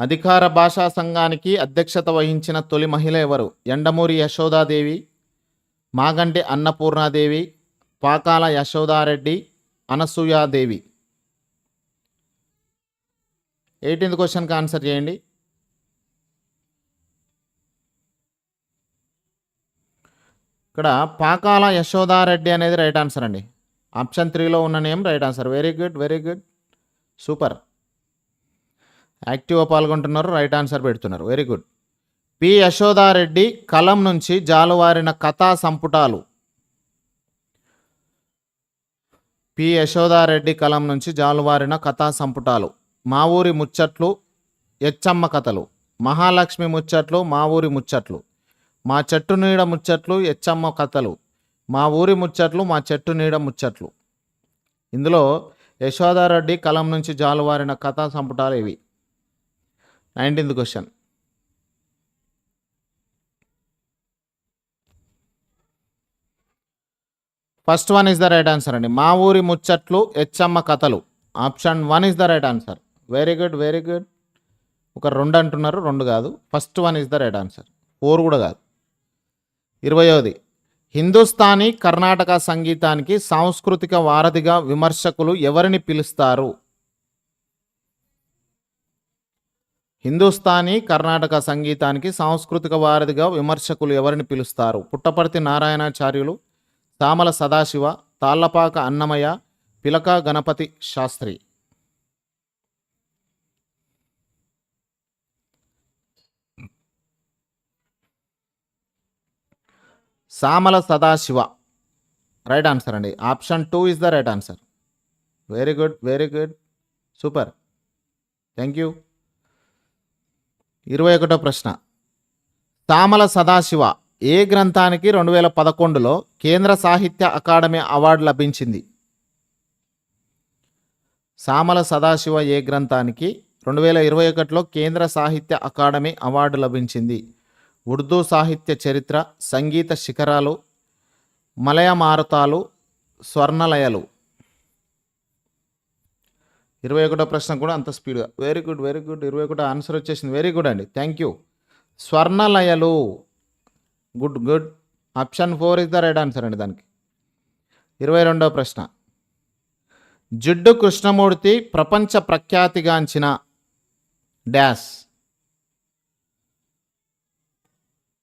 అధికార భాషా సంఘానికి అధ్యక్షత వహించిన తొలి మహిళ ఎవరు? ఎండమూరి యశోదాదేవి మాగంటి అన్నపూర్ణాదేవి పాకాల యశోదారెడ్డి అనసూయాదేవి. ఎయిటీన్త్ క్వశ్చన్కి ఆన్సర్ చేయండి. ఇక్కడ పాకాల యశోదారెడ్డి అనేది రైట్ ఆన్సర్ అండి. ఆప్షన్ త్రీలో ఉన్న name right answer. Very good very good. Super. యాక్టివ్గా పాల్గొంటున్నారు రైట్ ఆన్సర్ పెడుతున్నారు. Very good P. యశోదారెడ్డి కలం నుంచి జాలువారిన కథా సంపుటాలు. పి. యశోదారెడ్డి కలం నుంచి జాలువారిన కథా సంపుటాలు. మా ఊరి ముచ్చట్లు ఎచ్చమ్మ కథలు. మహాలక్ష్మి ముచ్చట్లు మా ఊరి ముచ్చట్లు. మా చెట్టు నీడ ముచ్చట్లు ఎచ్చమ్మ కథలు. మా ఊరి ముచ్చట్లు మా చెట్టు నీడ ముచ్చట్లు. ఇందులో యశోదారెడ్డి కలం నుంచి జాలువారిన కథా సంపుటాలు ఇవి. Nineteenth question. First one is the right answer అండి. మా ఊరి ముచ్చట్లు హెచ్చమ్మ కథలు. Option one is the right answer. Very good very good. ఒక రెండు అంటున్నారు రెండు కాదు. First one is the right answer. Four కూడా కాదు. ఇరవయోది హిందుస్థానీ కర్ణాటక సంగీతానికి సాంస్కృతిక వారధిగా విమర్శకులు ఎవరిని పిలుస్తారు? హిందుస్థానీ కర్ణాటక సంగీతానికి సాంస్కృతిక వారధిగా విమర్శకులు ఎవరిని పిలుస్తారు? పుట్టపర్తి నారాయణాచార్యులు సామల సదాశివ తాళ్ళపాక అన్నమయ్య పిలక గణపతి శాస్త్రి. సామల సదాశివ. రైట్ ఆన్సర్ అండి. Option two is the right answer very good very good super thank you ఇరవై ఒకటో ప్రశ్న. తామల సదాశివ ఏ గ్రంథానికి రెండు వేల పదకొండులో కేంద్ర సాహిత్య అకాడమీ అవార్డు లభించింది? సామల సదాశివ ఏ గ్రంథానికి రెండు వేల ఇరవై ఒకటిలో కేంద్ర సాహిత్య అకాడమీ అవార్డు లభించింది? ఉర్దూ సాహిత్య చరిత్ర సంగీత శిఖరాలు మలయమారుతాలు స్వర్ణలయలు. ఇరవై ఒకటో ప్రశ్న కూడా అంత స్పీడ్గా. వెరీ గుడ్ వెరీ గుడ్ ఇరవై ఒకటో ఆన్సర్ వచ్చేసింది. వెరీ గుడ్ అండి. Thank you స్వర్ణలయలు. Good good option four is the right answer అండి దానికి. ఇరవై రెండవ ప్రశ్న. జిడ్డు కృష్ణమూర్తి ప్రపంచ ప్రఖ్యాతిగాంచిన డ్యాష్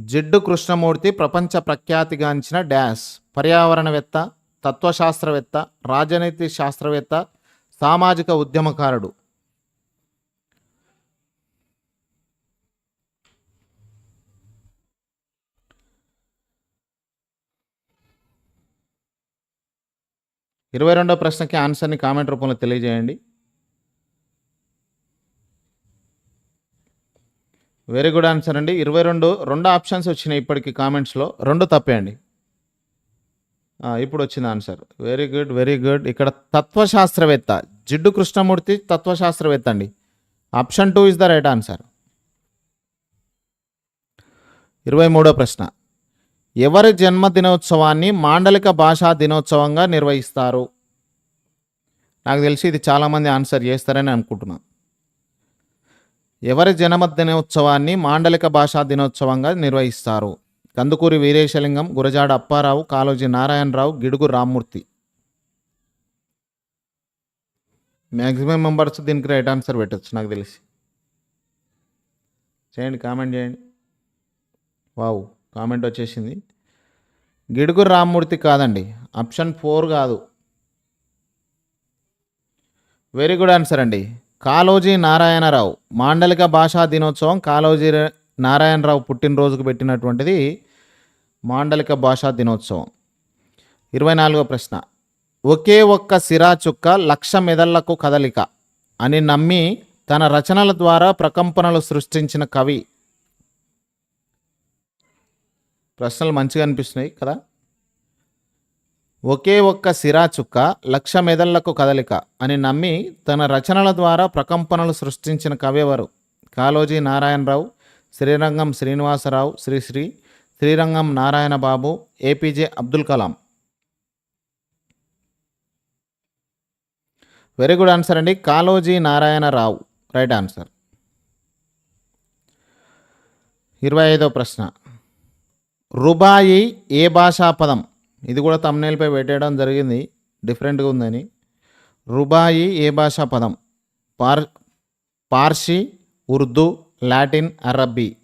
జిడ్డు కృష్ణమూర్తి ప్రపంచ ప్రఖ్యాతిగాంచిన డాష్ పర్యావరణవేత్త తత్వశాస్త్రవేత్త రాజనీతి శాస్త్రవేత్త సామాజిక ఉద్యమకారుడు. ఇరవై రెండో ప్రశ్నకి ఆన్సర్ని కామెంట్ రూపంలో తెలియజేయండి. వెరీ గుడ్ ఆన్సర్ అండి. ఇరవై రెండు రెండు ఆప్షన్స్ వచ్చినాయి ఇప్పటికి కామెంట్స్లో. రెండు తప్పేయండి ఇప్పుడు వచ్చింది answer. Very good very good ఇక్కడ తత్వశాస్త్రవేత్త. జిడ్డు కృష్ణమూర్తి తత్వశాస్త్రవేత్త అండి. Option two is the right answer ఇరవై మూడో ప్రశ్న. ఎవరి జన్మదినోత్సవాన్ని మాండలిక భాషా దినోత్సవంగా నిర్వహిస్తారు? నాకు తెలిసి ఇది చాలామంది ఆన్సర్ చేస్తారని అనుకుంటున్నాను ఎవరి జన్మదినోత్సవాన్ని మాండలిక భాషా దినోత్సవంగా నిర్వహిస్తారు? కందుకూరి వీరేశలింగం గురజాడ అప్పారావు కాలోజీ నారాయణరావు గిడుగు రామ్మూర్తి. మ్యాక్సిమం మెంబర్స్ దీనికి రైట్ ఆన్సర్ పెట్టచ్చు నాకు తెలిసి. చేయండి కామెంట్ చేయండి. వావ్ కామెంట్ వచ్చేసింది. గిడుగు రామ్మూర్తి కాదండి ఆప్షన్ ఫోర్ కాదు. వెరీ గుడ్ ఆన్సర్ అండి. కాళోజీ నారాయణరావు మాండలిక భాషా దినోత్సవం కాలోజీ నారాయణరావు పుట్టినరోజుకు పెట్టినటువంటిది మాండలిక భాషా దినోత్సవం. ఇరవై నాలుగో ప్రశ్న. ఒకే ఒక్క సిరా చుక్క లక్ష మెదళ్ళకు కదలిక అని నమ్మి తన రచనల ద్వారా ప్రకంపనలు సృష్టించిన కవి. ప్రశ్నలు మంచిగా అనిపిస్తున్నాయి కదా? ఒకే ఒక్క సిరా చుక్క లక్ష మెదళ్ళకు కదలిక అని నమ్మి తన రచనల ద్వారా ప్రకంపనలు సృష్టించిన కవి ఎవరు? Kaloji Narayana Rao Srirangam Srinivasa Rao Sri Sri Srirangam Narayana Babu APJ Abdul Kalam. Very good answer అండి. కాళోజీ నారాయణరావు రైట్ ఆన్సర్ ఇరవై ఐదో ప్రశ్న. రుబాయి ఏ భాషా పదం? ఇది కూడా తమ్నేల్పై పెట్టేయడం జరిగింది. డిఫరెంట్గా ఉందని. రుబాయి ఏ భాషా పదం? పార్ పార్సీ ఉర్దూ లాటిన్ అరబ్బీ.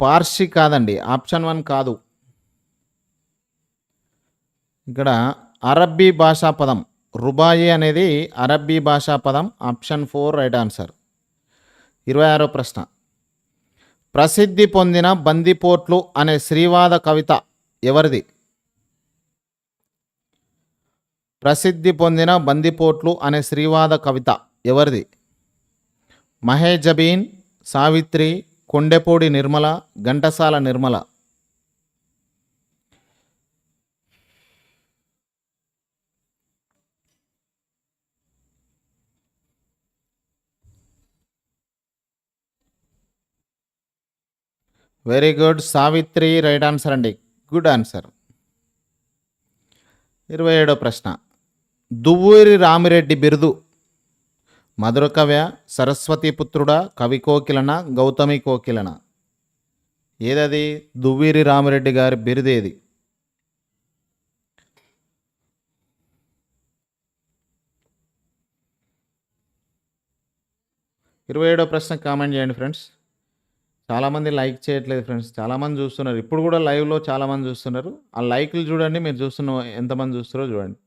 పార్సీ కాదండి ఆప్షన్ వన్ కాదు. ఇక్కడ అరబ్బీ భాషా పదం రుబాయి అనేది అరబ్బీ భాషా పదం ఆప్షన్ ఫోర్ రైట్ ఆన్సర్. ఇరవై ఆరో ప్రశ్న. ప్రసిద్ధి పొందిన బందిపోట్లు అనే శ్రీవాద కవిత ఎవరిది? ప్రసిద్ధి పొందిన బందిపోట్లు అనే శ్రీవాద కవిత ఎవరిది? Mahejabeen Savitri Kondepudi Nirmala Ghantasala Nirmala. Very good Savitri right answer అండి. గుడ్ ఆన్సర్ ఇరవై ఏడో ప్రశ్న. దువ్వూరి రామిరెడ్డి బిరుదు మధురకవ్య సరస్వతి పుత్రుడా కవి కోకిలన గౌతమి కోకిలన? ఏదది? దువ్వీరి రామిరెడ్డి గారి బిరుదేది ఇరవై ఏడో ప్రశ్న కామెంట్ చేయండి ఫ్రెండ్స్. చాలామంది లైక్ చేయట్లేదు ఫ్రెండ్స్. చాలామంది చూస్తున్నారు. ఇప్పుడు కూడా లైవ్లో చాలామంది చూస్తున్నారు. ఆ లైక్లు చూడండి మీరు చూస్తున్న ఎంతమంది చూస్తారో చూడండి.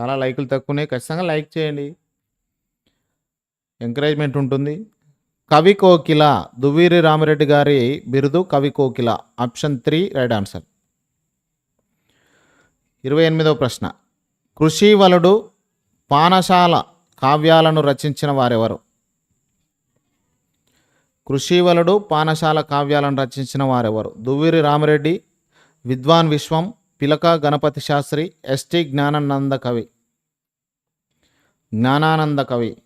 చాలా లైకులు తక్కువనే. ఖచ్చితంగా లైక్ చేయండి. ఎంకరేజ్మెంట్ ఉంటుంది. కవి కోకిల దువ్వీరి రామిరెడ్డి గారి బిరుదు కవి కోకిల. Option three right answer. ఇరవై ఎనిమిదవ ప్రశ్న. కృషివలుడు పానశాల కావ్యాలను రచించిన వారెవరు? కృషివలుడు పానశాల కావ్యాలను రచించిన వారెవరు? దువ్వీరి రామిరెడ్డి విద్వాన్ విశ్వం పిలక గణపతి శాస్త్రి ఎస్టి జ్ఞానానంద కవి. జ్ఞానానంద కవి.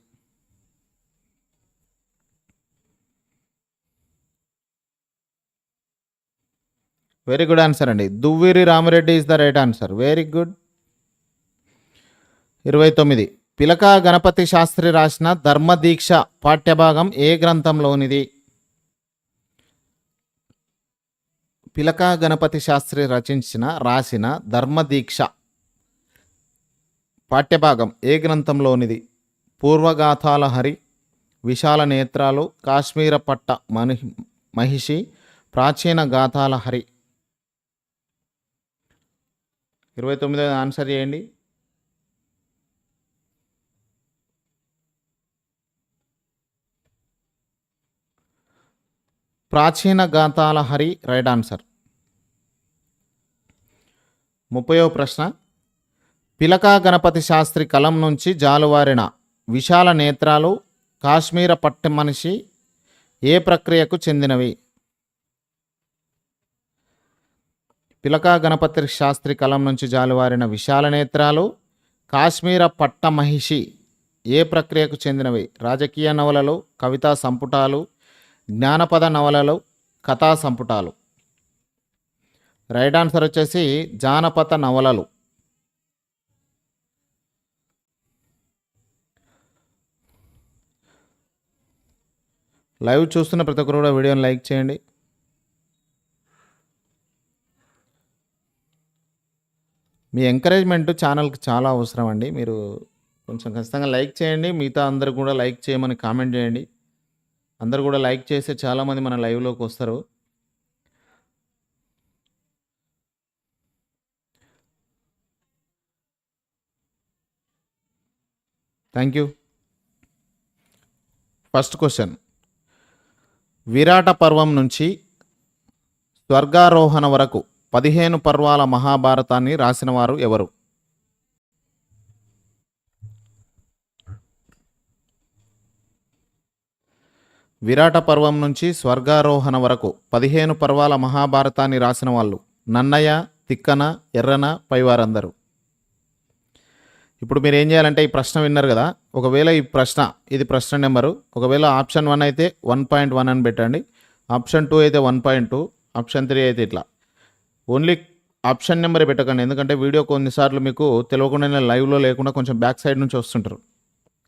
వెరీ గుడ్ ఆన్సర్ అండి. Duvvuri Ramireddy is the right answer very good ఇరవై తొమ్మిది. పిలక గణపతి శాస్త్రి రాసిన ధర్మదీక్ష పాఠ్యభాగం ఏ గ్రంథంలోనిది? పిలక గణపతి శాస్త్రి రచించిన రాసిన ధర్మదీక్ష పాఠ్యభాగం ఏ గ్రంథంలోనిది? పూర్వగాథాల హరి విశాల నేత్రాలు కాశ్మీర పట్ట మని మహిషి ప్రాచీన గాథాల హరి. ఇరవై తొమ్మిదో ఆన్సర్ చేయండి. ప్రాచీన గాథాల హరి రైట్ ఆన్సర్. ముప్పయో ప్రశ్న. పిలకా గణపతి శాస్త్రి కలం నుంచి జాలువారిన విశాల నేత్రాలు కాశ్మీర పట్టె మనిషి ఏ ప్రక్రియకు చెందినవి? పిలకా గణపతి శాస్త్రి కలం నుంచి జాలువారిన విశాల నేత్రాలు కాశ్మీర పట్ట మహిషి ఏ ప్రక్రియకు చెందినవి? రాజకీయ నవలలు కవితా సంపుటాలు జ్ఞానపద నవలలు కథా సంపుటాలు. రైట్ ఆన్సర్ వచ్చేసి జానపద నవలలు. లైవ్ చూస్తున్న ప్రతి ఒక్కరు కూడా వీడియోని లైక్ చేయండి. మీ ఎంకరేజ్మెంట్ ఛానల్కి చాలా అవసరం అండి. మీరు కొంచెం ఖచ్చితంగా లైక్ చేయండి. మిగతా అందరు కూడా లైక్ చేయమని కామెంట్ చేయండి. అందరు కూడా లైక్ చేస్తే చాలామంది మన లైవ్లోకి వస్తారు. Thank you first question Virata Parvam నుంచి స్వర్గారోహణ వరకు పదిహేను పర్వాల మహాభారతాన్ని రాసినవారు ఎవరు? విరాట పర్వం నుంచి స్వర్గారోహణ వరకు పదిహేను పర్వాల మహాభారతాన్ని రాసిన వాళ్ళు నన్నయ్య తిక్కన ఎర్రన పైవారందరూ. ఇప్పుడు మీరు ఏం చేయాలంటే ఈ ప్రశ్న విన్నారు కదా ఒకవేళ ఈ ప్రశ్న ఇది ప్రశ్న నెంబరు ఒకవేళ ఆప్షన్ వన్ అయితే వన్ పాయింట్ వన్ అని పెట్టండి. ఆప్షన్ టూ అయితే one point two option three అయితే ఇట్లా. ఓన్లీ ఆప్షన్ నెంబర్ పెట్టకండి. ఎందుకంటే వీడియో కొన్నిసార్లు మీకు తెలియకుండానే లైవ్లో లేకుండా కొంచెం బ్యాక్ సైడ్ నుంచి వస్తుంటారు.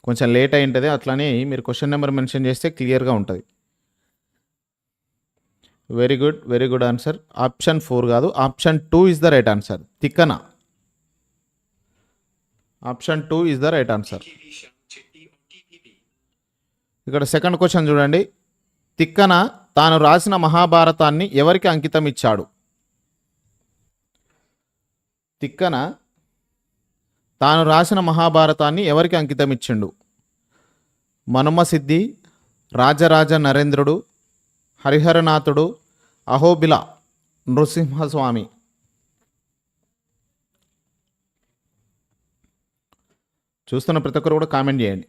కొంచెం లేట్ అయి ఉంటుంది. అట్లని మీరు క్వశ్చన్ నెంబర్ మెన్షన్ చేస్తే క్లియర్గా ఉంటుంది. Very good very good answer. Option four కాదు. Option two is the right answer. Tikkana. Option two is the right answer. ఇక్కడ సెకండ్ క్వశ్చన్ చూడండి. తిక్కన తాను రాసిన మహాభారతాన్ని ఎవరికి అంకితం ఇచ్చాడు? తిక్కన తాను రాసిన మహాభారతాన్ని ఎవరికి అంకితం ఇచ్చిండు సిద్ధి రాజరాజ నరేంద్రుడు హరిహరనాథుడు అహోబిల నృసింహస్వామి. చూస్తున్న ప్రతి ఒక్కరు కూడా కామెంట్ చేయండి.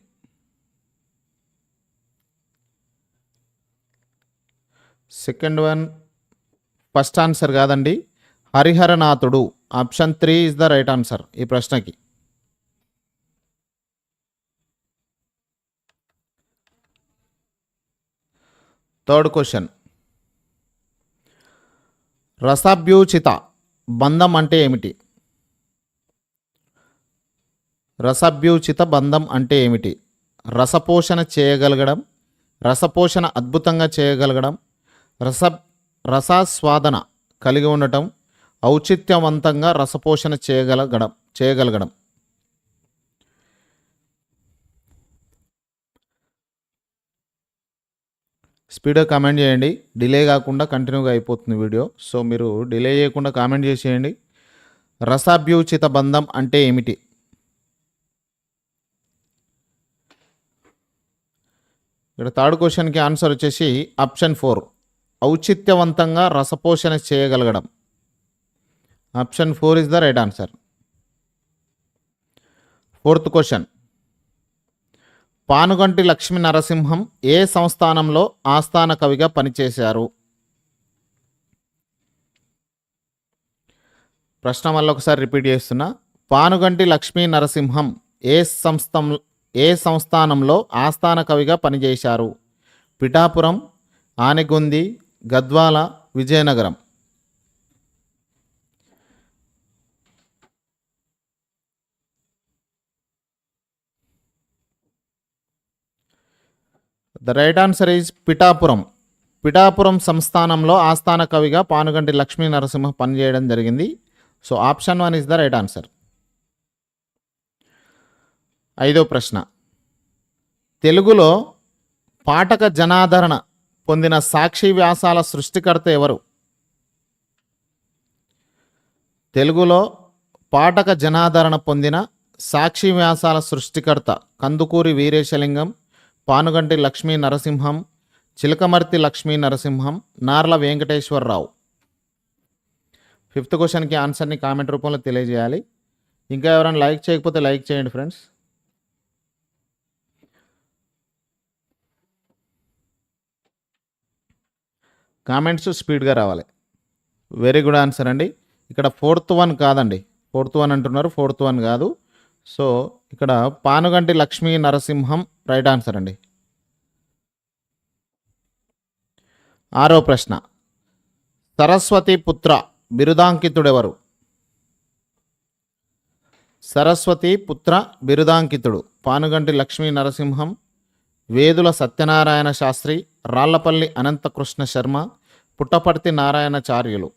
సెకండ్ వన్ ఫస్ట్ ఆన్సర్ కాదండి. హరిహరనాథుడు. Option three is the right answer ఈ ప్రశ్నకి. థర్డ్ క్వశ్చన్ రసాభ్యూచిత బంధం అంటే ఏమిటి? రసభ్యూచిత బంధం అంటే ఏమిటి? రసపోషణ చేయగలగడం రసపోషణ అద్భుతంగా చేయగలగడం రస రసాస్వాదన కలిగి ఉండటం ఔచిత్యవంతంగా రసపోషణ చేయగలగడం చేయగలగడం. స్పీడ్గా కామెంట్ చేయండి. డిలే కాకుండా కంటిన్యూగా అయిపోతుంది వీడియో. సో మీరు డిలే చేయకుండా కామెంట్ చేసేయండి రసాభ్యూచిత బంధం అంటే ఏమిటి? ఇక్కడ థర్డ్ క్వశ్చన్కి ఆన్సర్ వచ్చేసి ఆప్షన్ ఫోర్. ఔచిత్యవంతంగా రసపోషణ చేయగలగడం. Option four is the right answer. Fourth question. Panuganti Lakshmi Narasimham ఏ సంస్థానంలో ఆస్థాన కవిగా పనిచేశారు? ప్రశ్న మళ్ళీ ఒకసారి రిపీట్ చేస్తున్నా. పానుగంటి లక్ష్మీ నరసింహం ఏ సంస్థ ఏ సంస్థానంలో ఆస్థాన కవిగా పనిచేశారు? Pithapuram Anegondi Gadwal Vizianagaram. The right answer is Pithapuram. Pithapuram సంస్థానంలో ఆస్థాన కవిగా పానుగంటి లక్ష్మీ నరసింహ పనిచేయడం జరిగింది. So option one is the right answer. ఐదో ప్రశ్న. తెలుగులో పాఠక జనాదరణ పొందిన సాక్షి వ్యాసాల సృష్టికర్త ఎవరు? తెలుగులో పాఠక జనాదరణ పొందిన సాక్షి వ్యాసాల సృష్టికర్త కందుకూరి వీరేశలింగం పానుగంటి లక్ష్మీ నరసింహం చిలకమర్తి లక్ష్మీ నరసింహం నార్ల వెంకటేశ్వరరావు. ఫిఫ్త్ క్వశ్చన్కి ఆన్సర్ని కామెంట్ రూపంలో తెలియజేయాలి. ఇంకా ఎవరైనా లైక్ చేయకపోతే లైక్ చేయండి ఫ్రెండ్స్. కామెంట్స్ స్పీడ్గా రావాలి. వెరీ గుడ్ ఆన్సర్ అండి. ఇక్కడ ఫోర్త్ వన్ కాదండి. ఫోర్త్ వన్ అంటున్నారు. ఫోర్త్ వన్ కాదు. సో ఇక్కడ పానుగంటి లక్ష్మీ నరసింహం రైట్ ఆన్సర్ అండి. ఆరో ప్రశ్న. సరస్వతి పుత్ర బిరుదాంకితుడెవరు? సరస్వతి పుత్ర బిరుదాంకితుడు. పానుగంటి లక్ష్మీ నరసింహం వేదుల సత్యనారాయణ శాస్త్రి రాళ్ళపల్లి అనంతకృష్ణ శర్మ పుట్టపర్తి నారాయణాచార్యులు.